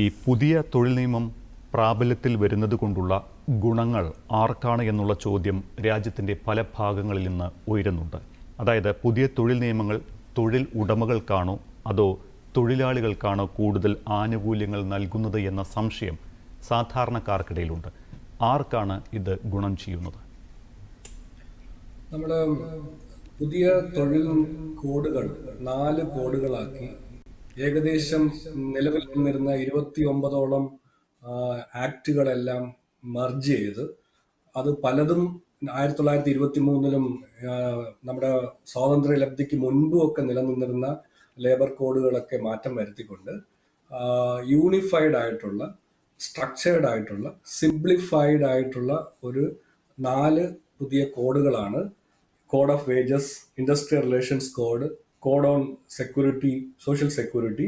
ഈ പുതിയ തൊഴിൽ നിയമം പ്രാബല്യത്തിൽ വരുന്നത് കൊണ്ടുള്ള ഗുണങ്ങൾ ആർക്കാണ് എന്നുള്ള ചോദ്യം രാജ്യത്തിന്റെ പല ഭാഗങ്ങളിൽ നിന്ന് ഉയരുന്നുണ്ട്. അതായത് പുതിയ തൊഴിൽ നിയമങ്ങൾ തൊഴിൽ ഉടമകൾക്കാണോ അതോ തൊഴിലാളികൾക്കാണോ കൂടുതൽ ആനുകൂല്യങ്ങൾ നൽകുന്നത് എന്ന സംശയം സാധാരണക്കാർക്കിടയിലുണ്ട്. ആർക്കാണ് ഇത് ഗുണം ചെയ്യുന്നത്? നമ്മൾ പുതിയ തൊഴിൽ കോഡുകൾ നാല് കോഡുകളാക്കി ഏകദേശം നിലവിൽ വന്നിരുന്ന ഇരുപത്തി ഒമ്പതോളം ആക്ടുകളെല്ലാം മർജ് ചെയ്ത് അത് പലതും ആയിരത്തി തൊള്ളായിരത്തി ഇരുപത്തി മൂന്നിലും നമ്മുടെ സ്വാതന്ത്ര്യ ലബ്ധിക്ക് മുൻപും ഒക്കെ നിലനിന്നിരുന്ന ലേബർ കോഡുകളൊക്കെ മാറ്റം വരുത്തിക്കൊണ്ട് യൂണിഫൈഡ് ആയിട്ടുള്ള സ്ട്രക്ചേർഡ് ആയിട്ടുള്ള സിംപ്ലിഫൈഡ് ആയിട്ടുള്ള ഒരു നാല് പുതിയ കോഡുകളാണ്. Code of wages industrial relations code code on security social security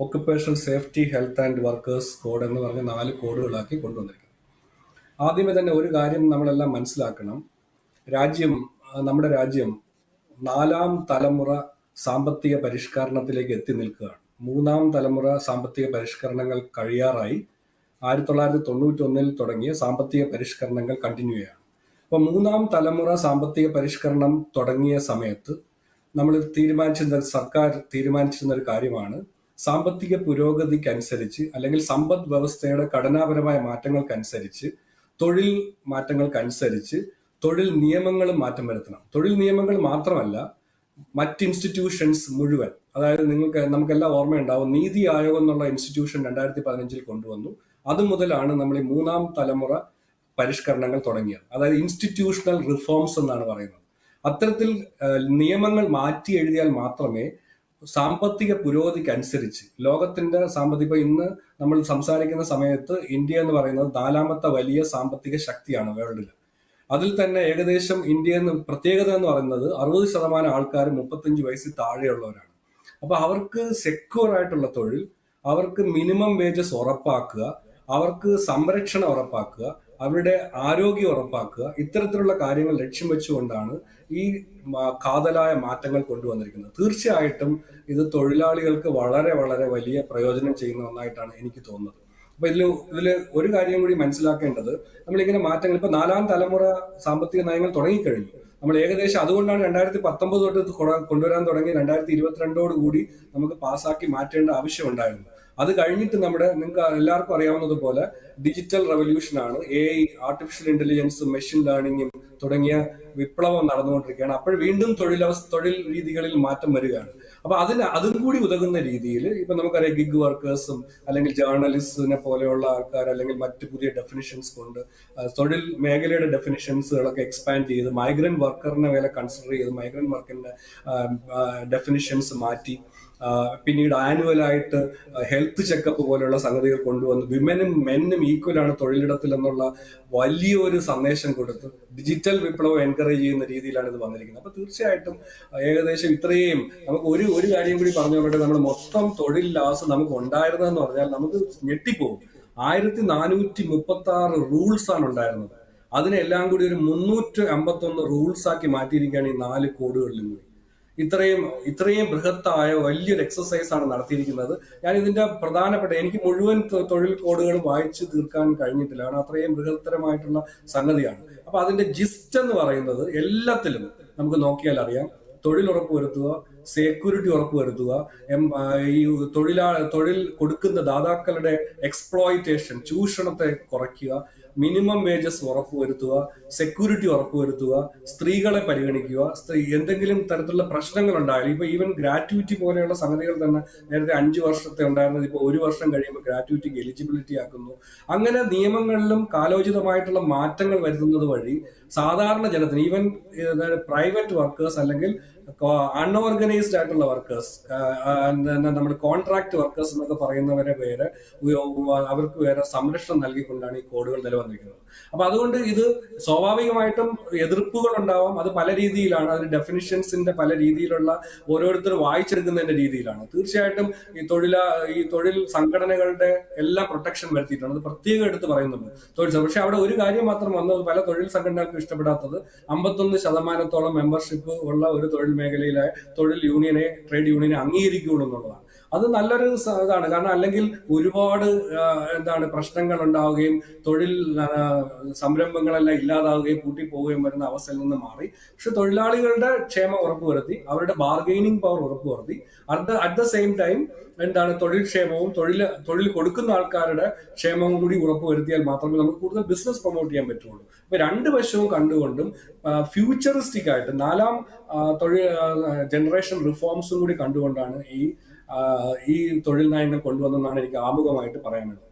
occupational safety health and workers code എന്ന് പറഞ്ഞ നാല് കോഡുകളാക്കി കൊണ്ടുവന്നിരിക്കുന്നത് ആദ്യമേ തന്നെ ഒരു കാര്യം നമ്മളെല്ലാം മനസ്സിലാക്കണം. രാജ്യം നമ്മുടെ രാജ്യം നാലാം തലമുറ സാമ്പത്തിക പരിഷ്കരണത്തിലേക്ക് എത്തി നിൽക്കുകയാണ്. മൂന്നാം തലമുറ സാമ്പത്തിക പരിഷ്കരണങ്ങൾ കഴിയാറായി ആയിരത്തി തൊള്ളായിരത്തി തൊണ്ണൂറ്റി ഒന്നിൽ തുടങ്ങിയ സാമ്പത്തിക പരിഷ്കരണങ്ങൾ കണ്ടിന്യൂ ചെയ്യാണ് അപ്പോൾ മൂന്നാം തലമുറ സാമ്പത്തിക പരിഷ്കരണം തുടങ്ങിയ സമയത്ത് നമ്മൾ തീരുമാനിച്ചിരുന്ന സർക്കാർ തീരുമാനിച്ചിരുന്ന ഒരു കാര്യമാണ് സാമ്പത്തിക പുരോഗതിക്കനുസരിച്ച് അല്ലെങ്കിൽ സമ്പദ് വ്യവസ്ഥയുടെ ഘടനാപരമായ മാറ്റങ്ങൾക്കനുസരിച്ച് തൊഴിൽ മാറ്റങ്ങൾക്കനുസരിച്ച് തൊഴിൽ നിയമങ്ങളും മാറ്റം വരുത്തണം. തൊഴിൽ നിയമങ്ങൾ മാത്രമല്ല മറ്റ് ഇൻസ്റ്റിറ്റ്യൂഷൻസ് മുഴുവൻ അതായത് നിങ്ങൾക്ക് നമുക്കെല്ലാം ഓർമ്മയുണ്ടാവും നീതി ആയോഗ് എന്നുള്ള ഇൻസ്റ്റിറ്റ്യൂഷൻ രണ്ടായിരത്തി പതിനഞ്ചിൽ കൊണ്ടുവന്നു. അത് മുതലാണ് നമ്മൾ ഈ മൂന്നാം തലമുറ പരിഷ്കരണങ്ങൾ തുടങ്ങിയത്. അതായത് ഇൻസ്റ്റിറ്റ്യൂഷണൽ റിഫോംസ് എന്നാണ് പറയുന്നത്. അത്തരത്തിൽ നിയമങ്ങൾ മാറ്റി എഴുതിയാൽ മാത്രമേ സാമ്പത്തിക പുരോഗതിക്ക് അനുസരിച്ച് ലോകത്തിന്റെ സാമ്പത്തിക ഇന്ന് നമ്മൾ സംസാരിക്കുന്ന സമയത്ത് ഇന്ത്യ എന്ന് പറയുന്നത് നാലാമത്തെ വലിയ സാമ്പത്തിക ശക്തിയാണ് വേൾഡിൽ അതിൽ തന്നെ ഏകദേശം ഇന്ത്യ എന്ന് പ്രത്യേകത എന്ന് പറയുന്നത് അറുപത് ശതമാനം ആൾക്കാർ മുപ്പത്തഞ്ച് വയസ്സിൽ താഴെയുള്ളവരാണ്. അപ്പൊ അവർക്ക് സെക്യൂർ ആയിട്ടുള്ള തൊഴിൽ അവർക്ക് മിനിമം വേജസ് ഉറപ്പാക്കുക അവർക്ക് സംരക്ഷണം ഉറപ്പാക്കുക അവരുടെ ആരോഗ്യം ഉറപ്പാക്കുക. ഇത്തരത്തിലുള്ള കാര്യങ്ങൾ ലക്ഷ്യം വെച്ചുകൊണ്ടാണ് ഈ കാതലായ മാറ്റങ്ങൾ കൊണ്ടുവന്നിരിക്കുന്നത്. തീർച്ചയായിട്ടും ഇത് തൊഴിലാളികൾക്ക് വളരെ വളരെ വലിയ പ്രയോജനം ചെയ്യുന്ന ഒന്നായിട്ടാണ് എനിക്ക് തോന്നുന്നത്. അപ്പൊ ഇതിൽ ഇതിൽ ഒരു കാര്യം കൂടി മനസ്സിലാക്കേണ്ടത്. നമ്മളിങ്ങനെ മാറ്റങ്ങൾ ഇപ്പൊ നാലാം തലമുറ സാമ്പത്തിക നയങ്ങൾ തുടങ്ങിക്കഴിഞ്ഞു. നമ്മൾ ഏകദേശം അതുകൊണ്ടാണ് രണ്ടായിരത്തി പത്തൊമ്പത് തൊട്ട് കൊണ്ടുവരാൻ തുടങ്ങി. രണ്ടായിരത്തി ഇരുപത്തിരണ്ടോട് കൂടി നമുക്ക് പാസ്സാക്കി മാറ്റേണ്ട ആവശ്യമുണ്ടായിരുന്നു അത് കഴിഞ്ഞിട്ട് നമ്മുടെ നിങ്ങൾക്ക് എല്ലാവർക്കും അറിയാവുന്നതുപോലെ ഡിജിറ്റൽ റവല്യൂഷൻ ആണ്. എ ഐ ആർട്ടിഫിഷ്യൽ ഇന്റലിജൻസും മെഷീൻ ലേണിംഗും തുടങ്ങിയ വിപ്ലവം നടന്നുകൊണ്ടിരിക്കുകയാണ്. അപ്പോൾ വീണ്ടും തൊഴിലവസ്ഥ തൊഴിൽ രീതികളിൽ മാറ്റം വരികയാണ്. അപ്പൊ അതിന് അതും കൂടി ഉതകുന്ന രീതിയിൽ ഇപ്പൊ നമുക്കറിയാം ഗിഗ് വർക്കേഴ്സും അല്ലെങ്കിൽ ജേർണലിസ്റ്റിനെ പോലെയുള്ള ആൾക്കാർ അല്ലെങ്കിൽ മറ്റ് പുതിയ ഡെഫിനിഷൻസ് കൊണ്ട് തൊഴിൽ മേഖലയുടെ ഡെഫിനിഷൻസുകളൊക്കെ എക്സ്പാൻഡ് ചെയ്ത് മൈഗ്രന്റ് വർക്കറിനെ വില കൺസിഡർ ചെയ്ത് മൈഗ്രന്റ് വർക്കറിന്റെ ഡെഫിനിഷൻസ് മാറ്റി പിന്നീട് ആനുവലായിട്ട് ഹെൽത്ത് ചെക്കപ്പ് പോലെയുള്ള സംഗതികൾ കൊണ്ടുവന്ന് വിമനും മെന്നും ഈക്വൽ ആണ് തൊഴിലിടത്തിൽ എന്നുള്ള വലിയൊരു സന്ദേശം കൊടുത്ത് ഡിജിറ്റൽ വിപ്ലവം എൻകറേജ് ചെയ്യുന്ന രീതിയിലാണ് ഇത് വന്നിരിക്കുന്നത്. അപ്പൊ തീർച്ചയായിട്ടും ഏകദേശം ഇത്രയും നമുക്ക് ഒരു ഒരു കാര്യം കൂടി പറഞ്ഞു പറഞ്ഞുകൊണ്ടിട്ട് നമ്മൾ മൊത്തം തൊഴിൽ ലാസ് നമുക്ക് ഉണ്ടായിരുന്നതെന്ന് പറഞ്ഞാൽ നമുക്ക് ഞെട്ടിപ്പോകും. ആയിരത്തി നാനൂറ്റി മുപ്പത്തി ആറ് റൂൾസ് ആണ് ഉണ്ടായിരുന്നത്. അതിനെല്ലാം കൂടി ഒരു മുന്നൂറ്റി അമ്പത്തി ഒന്ന് റൂൾസ് ആക്കി മാറ്റിയിരിക്കുകയാണ് ഈ നാല് കോഡുകളിലും കൂടി ഇത്രയും ഇത്രയും ബൃഹത്തായ വലിയൊരു എക്സസൈസ് ആണ് നടത്തിയിരിക്കുന്നത്. ഞാൻ ഇതിന്റെ പ്രധാനപ്പെട്ട എനിക്ക് മുഴുവൻ തൊഴിൽ കോഡുകളും വായിച്ചു തീർക്കാൻ കഴിഞ്ഞിട്ടില്ല. കാരണം അത്രയും ബൃഹത്തരമായിട്ടുള്ള സംഗതിയാണ്. അപ്പൊ അതിന്റെ ജിസ്റ്റ് എന്ന് പറയുന്നത് എല്ലാത്തിലും നമുക്ക് നോക്കിയാൽ അറിയാം. തൊഴിൽ ഉറപ്പ് ഉറപ്പുവരുത്തുക സെക്യൂരിറ്റി ഉറപ്പുവരുത്തുക എം- ഈ തൊഴിലാ തൊഴിൽ കൊടുക്കുന്ന ദാതാക്കളുടെ എക്സ്പ്ലോയിറ്റേഷൻ ചൂഷണത്തെ കുറയ്ക്കുക മിനിമം വേജസ് ഉറപ്പുവരുത്തുക സെക്യൂരിറ്റി ഉറപ്പുവരുത്തുക സ്ത്രീകളെ പരിഗണിക്കുക സ്ത്രീ എന്തെങ്കിലും തരത്തിലുള്ള പ്രശ്നങ്ങൾ ഉണ്ടായാലും ഇപ്പൊ ഈവൻ ഗ്രാറ്റുവിറ്റി പോലെയുള്ള സംഗതികൾ തന്നെ നേരത്തെ അഞ്ചു വർഷത്തെ ഉണ്ടായിരുന്നത് ഇപ്പൊ ഒരു വർഷം കഴിയുമ്പോൾ ഗ്രാറ്റുവിറ്റിക്ക് എലിജിബിലിറ്റി ആക്കുന്നു. അങ്ങനെ നിയമങ്ങളിലും കാലോചിതമായിട്ടുള്ള മാറ്റങ്ങൾ വരുത്തുന്നത് വഴി സാധാരണ ജനത്തിന് ഈവൻ പ്രൈവറ്റ് വർക്കേഴ്സ് അല്ലെങ്കിൽ അൺഓർഗനൈസ്ഡ് ആയിട്ടുള്ള വർക്കേഴ്സ് നമ്മൾ കോൺട്രാക്ട് വർക്കേഴ്സ് എന്നൊക്കെ പറയുന്നവരെ പേര് അവർക്ക് വേറെ സംരക്ഷണം നൽകിക്കൊണ്ടാണ് ഈ കോഡുകൾ നിലവന്നിരിക്കുന്നത്. അപ്പൊ അതുകൊണ്ട് ഇത് സ്വാഭാവികമായിട്ടും എതിർപ്പുകൾ ഉണ്ടാവാം. അത് പല രീതിയിലാണ്. അതിന് ഡെഫിനിഷൻസിന്റെ പല രീതിയിലുള്ള ഓരോരുത്തർ വായിച്ചെടുക്കുന്നതിന്റെ രീതിയിലാണ്. തീർച്ചയായിട്ടും ഈ തൊഴില ഈ തൊഴിൽ സംഘടനകളുടെ എല്ലാ പ്രൊട്ടക്ഷൻ വരുത്തിയിട്ടുണ്ട് അത് പ്രത്യേകം എടുത്ത് പറയുന്നുണ്ട് തൊഴിൽ പക്ഷെ അവിടെ ഒരു കാര്യം മാത്രം വന്നത് പല തൊഴിൽ സംഘടനകൾക്കും ഇഷ്ടപ്പെടാത്തത് അമ്പത്തൊന്ന് ശതമാനത്തോളം മെമ്പർഷിപ്പ് ഉള്ള ഒരു തൊഴിൽ മേഖലയിലെ തൊഴിൽ യൂണിയനെ ട്രേഡ് യൂണിയനെ അംഗീകരിക്കുകയുള്ളൂ എന്നുള്ളതാണ്. അത് നല്ലൊരു ഇതാണ്. കാരണം അല്ലെങ്കിൽ ഒരുപാട് എന്താണ് പ്രശ്നങ്ങൾ ഉണ്ടാവുകയും തൊഴിൽ സംരംഭങ്ങളെല്ലാം ഇല്ലാതാവുകയും പൂട്ടിപ്പോവുകയും വരുന്ന അവസ്ഥയിൽ നിന്ന് മാറി. പക്ഷെ തൊഴിലാളികളുടെ ക്ഷേമം ഉറപ്പുവരുത്തി അവരുടെ ബാർഗെയിനിങ് പവർ ഉറപ്പുവരുത്തി. At at the same time എന്താണ് തൊഴിൽ ക്ഷേമവും തൊഴിൽ തൊഴിൽ കൊടുക്കുന്ന ആൾക്കാരുടെ ക്ഷേമവും കൂടി ഉറപ്പുവരുത്തിയാൽ മാത്രമേ നമുക്ക് കൂടുതൽ ബിസിനസ് പ്രൊമോട്ട് ചെയ്യാൻ പറ്റുള്ളൂ. അപ്പൊ രണ്ട് വശവും കണ്ടുകൊണ്ടും ഫ്യൂച്ചറിസ്റ്റിക് ആയിട്ട് നാലാം തൊഴിൽ ജനറേഷൻ റിഫോംസും കൂടി കണ്ടുകൊണ്ടാണ് ഈ ഈ തൊഴിൽ നയങ്ങൾ കൊണ്ടുവന്നെന്നാണ് എനിക്ക് ആമുഖമായിട്ട് പറയാനുള്ളത്.